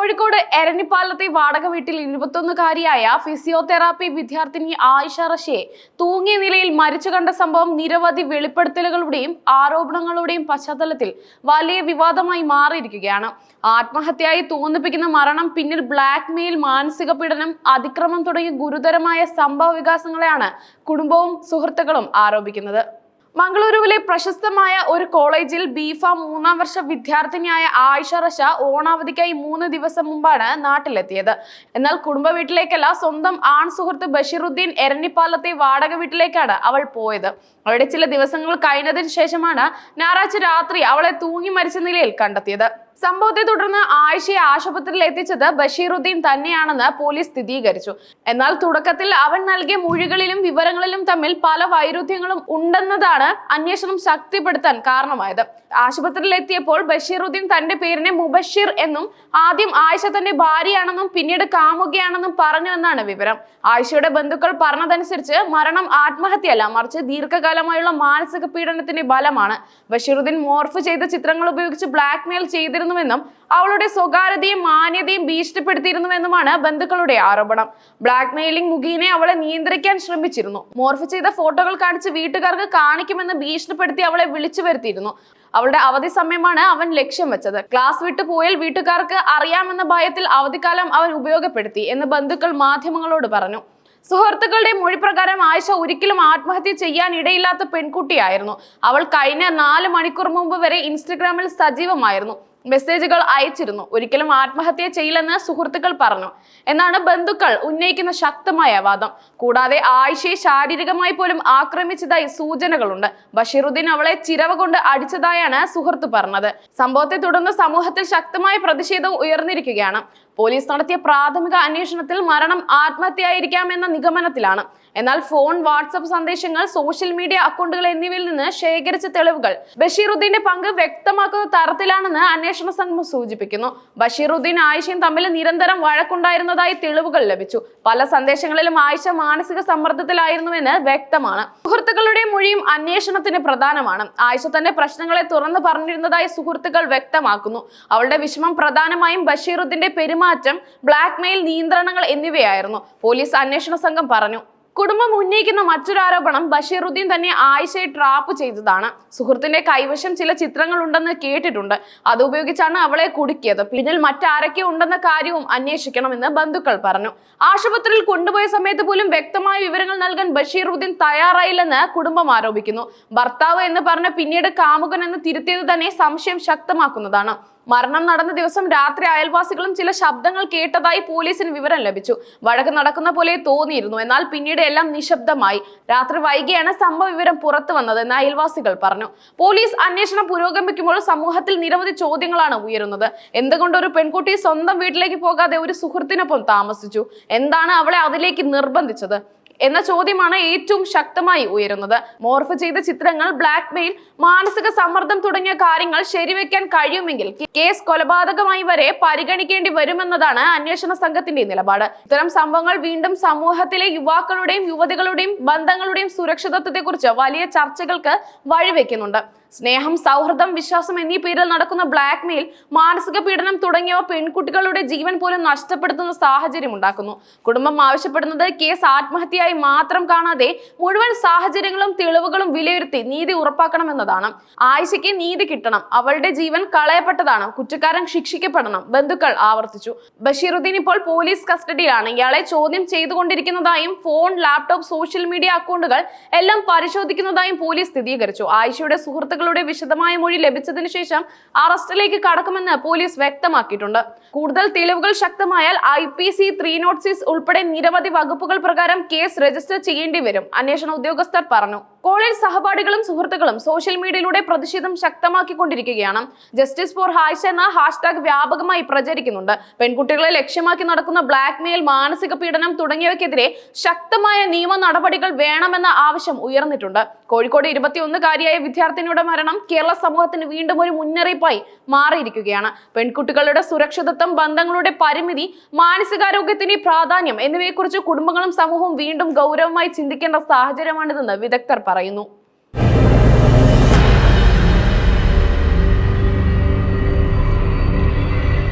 കോഴിക്കോട് എരണിപ്പാലത്തെ വാടക വീട്ടിൽ ഇരുപത്തൊന്നുകാരിയായ ഫിസിയോതെറാപ്പി വിദ്യാർത്ഥിനി ആയിഷ റഷ്യെ തൂങ്ങിയ നിലയിൽ മരിച്ചു കണ്ട സംഭവം നിരവധി വെളിപ്പെടുത്തലുകളുടെയും ആരോപണങ്ങളുടെയും പശ്ചാത്തലത്തിൽ വലിയ വിവാദമായി മാറിയിരിക്കുകയാണ്. ആത്മഹത്യയായി തോന്നിപ്പിക്കുന്ന മരണം പിന്നിൽ ബ്ലാക്ക് മെയിൽ മാനസിക പീഡനം അതിക്രമം തുടങ്ങിയ ഗുരുതരമായ സംഭവ വികാസങ്ങളെയാണ് കുടുംബവും സുഹൃത്തുക്കളും ആരോപിക്കുന്നത്. മംഗളൂരുവിലെ പ്രശസ്തമായ ഒരു കോളേജിൽ ബിഫാം മൂന്നാം വർഷ വിദ്യാർത്ഥിനിയായ ആയിഷ റഷ ഓണാവധിക്കായി മൂന്ന് ദിവസം മുമ്പാണ് നാട്ടിലെത്തിയത്. എന്നാൽ കുടുംബ വീട്ടിലേക്കല്ല സ്വന്തം ആൺ സുഹൃത്ത് ബഷീറുദ്ദീൻ എരണിപ്പാലത്തെ വാടക വീട്ടിലേക്കാണ് അവൾ പോയത്. അവിടെ ചില ദിവസങ്ങൾ കഴിഞ്ഞതിന് ശേഷമാണ് ഞായറാഴ്ച രാത്രി അവളെ തൂങ്ങി മരിച്ച നിലയിൽ കണ്ടെത്തിയത്. സംഭവത്തെ തുടർന്ന് ആയിഷയെ ആശുപത്രിയിൽ എത്തിച്ചത് ബഷീറുദ്ദീൻ തന്നെയാണെന്ന് പോലീസ് സ്ഥിരീകരിച്ചു. എന്നാൽ തുടക്കത്തിൽ അവൻ നൽകിയ മൊഴികളിലും വിവരങ്ങളിലും തമ്മിൽ പല വൈരുദ്ധ്യങ്ങളും ഉണ്ടെന്നതാണ് അന്വേഷണം ശക്തിപ്പെടുത്താൻ കാരണമായത്. ആശുപത്രിയിൽ എത്തിയപ്പോൾ ബഷീറുദ്ദീൻ തന്റെ പേരിനെ മുബഷീർ എന്നും ആദ്യം ആയിഷ തന്റെ ഭാര്യയാണെന്നും പിന്നീട് കാമുകയാണെന്നും പറഞ്ഞുവെന്നാണ് വിവരം. ആയിഷയുടെ ബന്ധുക്കൾ പറഞ്ഞതനുസരിച്ച് മരണം ആത്മഹത്യയല്ല മറിച്ച് ദീർഘകാലമായുള്ള മാനസിക പീഡനത്തിന്റെ ഫലമാണ്. ബഷീറുദ്ദീൻ മോർഫ് ചെയ്ത ചിത്രങ്ങൾ ഉപയോഗിച്ച് ബ്ലാക്ക്മെയിൽ ചെയ്തിരുന്നുവെന്നും അവളുടെ സ്വകാര്യതയും മാന്യതയും ഭീഷണിപ്പെടുത്തിയിരുന്നുവെന്നുമാണ് ബന്ധുക്കളുടെ ആരോപണം. ബ്ലാക്ക് മെയിലിംഗ് മുഖേന അവളെ നിയന്ത്രിക്കാൻ ശ്രമിച്ചിരുന്നു. മോർഫ് ചെയ്ത ഫോട്ടോകൾ കാണിച്ച് വീട്ടുകാർക്ക് കാണിക്കുമെന്ന് ഭീഷണിപ്പെടുത്തി അവളെ വിളിച്ചു വരുത്തിയിരുന്നു. അവളുടെ അവധി സമയമാണ് അവൻ ലക്ഷ്യം വെച്ചത്. ക്ലാസ് വിട്ടു പോയാൽ വീട്ടുകാർക്ക് അറിയാമെന്ന ഭയത്തിൽ അവധിക്കാലം അവൻ ഉപയോഗപ്പെടുത്തി എന്ന് ബന്ധുക്കൾ മാധ്യമങ്ങളോട് പറഞ്ഞു. സുഹൃത്തുക്കളുടെ മൊഴി പ്രകാരം ആയിഷ ഒരിക്കലും ആത്മഹത്യ ചെയ്യാൻ ഇടയില്ലാത്ത പെൺകുട്ടിയായിരുന്നു. അവൾ കഴിഞ്ഞ നാല് മണിക്കൂർ മുമ്പ് വരെ ഇൻസ്റ്റഗ്രാമിൽ സജീവമായിരുന്നു. മെസ്സേജുകൾ അയച്ചിരുന്നു. ഒരിക്കലും ആത്മഹത്യ ചെയ്യില്ലെന്ന് സുഹൃത്തുക്കൾ പറഞ്ഞു. എന്നാണ് ബന്ധുക്കൾ ഉന്നയിക്കുന്ന ശക്തമായ വാദം. കൂടാതെ ആയിഷയെ ശാരീരികമായി പോലും ആക്രമിച്ചതായി സൂചനകളുണ്ട്. ബഷീറുദ്ദീൻ അവളെ ചിരവ കൊണ്ട് അടിച്ചതായാണ് സുഹൃത്ത് പറഞ്ഞത്. സംഭവത്തെ തുടർന്ന് സമൂഹത്തിൽ ശക്തമായ പ്രതിഷേധം ഉയർന്നിരിക്കുകയാണ്. പോലീസ് നടത്തിയ പ്രാഥമിക അന്വേഷണത്തിൽ മരണം ആത്മഹത്യയായിരിക്കാമെന്ന നിഗമനത്തിലാണ്. എന്നാൽ ഫോൺ വാട്സപ്പ് സന്ദേശങ്ങൾ സോഷ്യൽ മീഡിയ അക്കൗണ്ടുകൾ എന്നിവയിൽ നിന്ന് ശേഖരിച്ച തെളിവുകൾ ബഷീറുദ്ദീന്റെ പങ്ക് വ്യക്തമാക്കുന്ന തരത്തിലാണെന്ന് അന്വേഷണ സംഘം സൂചിപ്പിക്കുന്നു. ബഷീറുദ്ദീൻ ആയിഷയും തമ്മിൽ നിരന്തരം വഴക്കുണ്ടായിരുന്നതായി തെളിവുകൾ ലഭിച്ചു. പല സന്ദേശങ്ങളിലും ആയിഷ മാനസിക സമ്മർദ്ദത്തിലായിരുന്നുവെന്ന് വ്യക്തമാണ്. സുഹൃത്തുക്കളുടെ മൊഴിയും അന്വേഷണത്തിന് പ്രധാനമാണ്. ആയിഷ തന്റെ പ്രശ്നങ്ങളെ തുറന്നു പറഞ്ഞിരുന്നതായി സുഹൃത്തുക്കൾ വ്യക്തമാക്കുന്നു. അവളുടെ വിഷമം പ്രധാനമായും ബഷീറുദ്ദീന്റെ പെരുമാറ്റം ബ്ലാക്ക് മെയിൽ നിയന്ത്രണങ്ങൾ എന്നിവയായിരുന്നു. പോലീസ് അന്വേഷണ സംഘം പറഞ്ഞു. കുടുംബം ഉന്നയിക്കുന്ന മറ്റൊരു ആരോപണം ബഷീറുദ്ദീൻ തന്നെ ആയിഷയെ ട്രാപ്പ് ചെയ്തതാണ്. സുഹൃത്തിന്റെ കൈവശം ചില ചിത്രങ്ങൾ ഉണ്ടെന്ന് കേട്ടിട്ടുണ്ട്. അത് ഉപയോഗിച്ചാണ് അവളെ കുടുക്കിയത്. പിന്നിൽ മറ്റാരൊക്കെ ഉണ്ടെന്ന കാര്യവും അന്വേഷിക്കണമെന്ന് ബന്ധുക്കൾ പറഞ്ഞു. ആശുപത്രിയിൽ കൊണ്ടുപോയ സമയത്ത് പോലും വ്യക്തമായ വിവരങ്ങൾ നൽകാൻ ബഷീറുദ്ദീൻ തയ്യാറായില്ലെന്ന് കുടുംബം ആരോപിക്കുന്നു. ഭർത്താവ് എന്ന് പറഞ്ഞ് പിന്നീട് കാമുകൻ എന്ന് തിരുത്തിയത് തന്നെ സംശയം ശക്തമാക്കുന്നതാണ്. മരണം നടന്ന ദിവസം രാത്രി അയൽവാസികളും ചില ശബ്ദങ്ങൾ കേട്ടതായി പോലീസിന് വിവരം ലഭിച്ചു. വഴക്ക് നടക്കുന്ന പോലെ തോന്നിയിരുന്നു. എന്നാൽ പിന്നീട് എല്ലാം നിശബ്ദമായി. രാത്രി വൈകിയാണ് സംഭവ വിവരം പുറത്തു വന്നതെന്ന് അയൽവാസികൾ പറഞ്ഞു. പോലീസ് അന്വേഷണം പുരോഗമിക്കുമ്പോൾ സമൂഹത്തിൽ നിരവധി ചോദ്യങ്ങളാണ് ഉയരുന്നത്. എന്തുകൊണ്ട് ഒരു പെൺകുട്ടി സ്വന്തം വീട്ടിലേക്ക് പോകാതെ ഒരു സുഹൃത്തിനൊപ്പം താമസിച്ചു? എന്താണ് അവളെ അതിലേക്ക് നിർബന്ധിച്ചത്? എന്ന ചോദ്യമാണ് ഏറ്റവും ശക്തമായി ഉയരുന്നത്. മോർഫ് ചെയ്ത ചിത്രങ്ങൾ ബ്ലാക്ക് മെയിൽ മാനസിക സമ്മർദ്ദം തുടങ്ങിയ കാര്യങ്ങൾ ശരിവെക്കാൻ കഴിയുമെങ്കിൽ കേസ് കൊലപാതകമായി വരെ പരിഗണിക്കേണ്ടി വരുമെന്നതാണ് അന്വേഷണ സംഘത്തിന്റെ നിലപാട്. ഇത്തരം സംഭവങ്ങൾ വീണ്ടും സമൂഹത്തിലെ യുവാക്കളുടെയും യുവതികളുടെയും ബന്ധങ്ങളുടെയും സുരക്ഷിതത്വത്തെക്കുറിച്ച് വലിയ ചർച്ചകൾക്ക് വഴിവെക്കുന്നുണ്ട്. സ്നേഹം സൗഹൃദം വിശ്വാസം എന്നീ പേരിൽ നടക്കുന്ന ബ്ലാക്ക് മെയിൽ മാനസിക പീഡനം തുടങ്ങിയവ പെൺകുട്ടികളുടെ ജീവൻ പോലും നഷ്ടപ്പെടുത്തുന്ന സാഹചര്യം ഉണ്ടാക്കുന്നു. കുടുംബം ആവശ്യപ്പെടുന്നത് കേസ് ആത്മഹത്യയായി മാത്രം കാണാതെ മുഴുവൻ സാഹചര്യങ്ങളും തെളിവുകളും വിലയിരുത്തി നീതി ഉറപ്പാക്കണമെന്നതാണ്. ആയിഷയ്ക്ക് നീതി കിട്ടണം. അവളുടെ ജീവൻ കളയപ്പെട്ടതാണ്. കുറ്റക്കാരൻ ശിക്ഷിക്കപ്പെടണം. ബന്ധുക്കൾ ആവർത്തിച്ചു. ബഷീറുദ്ദീൻ ഇപ്പോൾ പോലീസ് കസ്റ്റഡിയിലാണ്. ഇയാളെ ചോദ്യം ചെയ്തുകൊണ്ടിരിക്കുന്നതായും ഫോൺ ലാപ്ടോപ്പ് സോഷ്യൽ മീഡിയ അക്കൗണ്ടുകൾ എല്ലാം പരിശോധിക്കുന്നതായും പോലീസ് സ്ഥിരീകരിച്ചു. ആയിഷയുടെ സുഹൃത്തുക്കളുടെ വിശദമായ മൊഴി ലഭിച്ചതിന് ശേഷം അറസ്റ്റിലേക്ക് കടക്കുമെന്ന് പോലീസ് വ്യക്തമാക്കിയിട്ടുണ്ട്. കൂടുതൽ തെളിവുകൾ ശക്തമായാൽ I P C three naught six ഉൾപ്പെടെ നിരവധി വകുപ്പുകൾ പ്രകാരം കേസ് രജിസ്റ്റർ ചെയ്യേണ്ടി വരും അന്വേഷണ ഉദ്യോഗസ്ഥർ പറഞ്ഞു. കോളേജ് സഹപാഠികളും സുഹൃത്തുക്കളും സോഷ്യൽ മീഡിയയിലൂടെ പ്രതിഷേധം ശക്തമാക്കിക്കൊണ്ടിരിക്കുകയാണ്. ജസ്റ്റിസ് ഫോർ ഹാഷ് എന്ന ഹാഷ്ടാഗ് വ്യാപകമായി പ്രചരിക്കുന്നുണ്ട്. പെൺകുട്ടികളെ ലക്ഷ്യമാക്കി നടക്കുന്ന ബ്ലാക്ക് മെയിൽ മാനസിക പീഡനം തുടങ്ങിയവയ്ക്കെതിരെ ശക്തമായ നിയമ നടപടികൾ വേണമെന്ന ആവശ്യം ഉയർന്നിട്ടുണ്ട്. കോഴിക്കോട് ഇരുപത്തിയൊന്നുകാരിയായ വിദ്യാർത്ഥിനിയുടെ മരണം കേരള സമൂഹത്തിന് വീണ്ടും ഒരു മുന്നറിയിപ്പായി മാറിയിരിക്കുകയാണ്. പെൺകുട്ടികളുടെ സുരക്ഷിതത്വം ബന്ധങ്ങളുടെ പരിമിതി മാനസികാരോഗ്യത്തിന്റെ പ്രാധാന്യം എന്നിവയെക്കുറിച്ച് കുടുംബങ്ങളും സമൂഹവും വീണ്ടും ഗൗരവമായി ചിന്തിക്കേണ്ട സാഹചര്യമാണിതെന്ന് വിദഗ്ധർ Paraíba,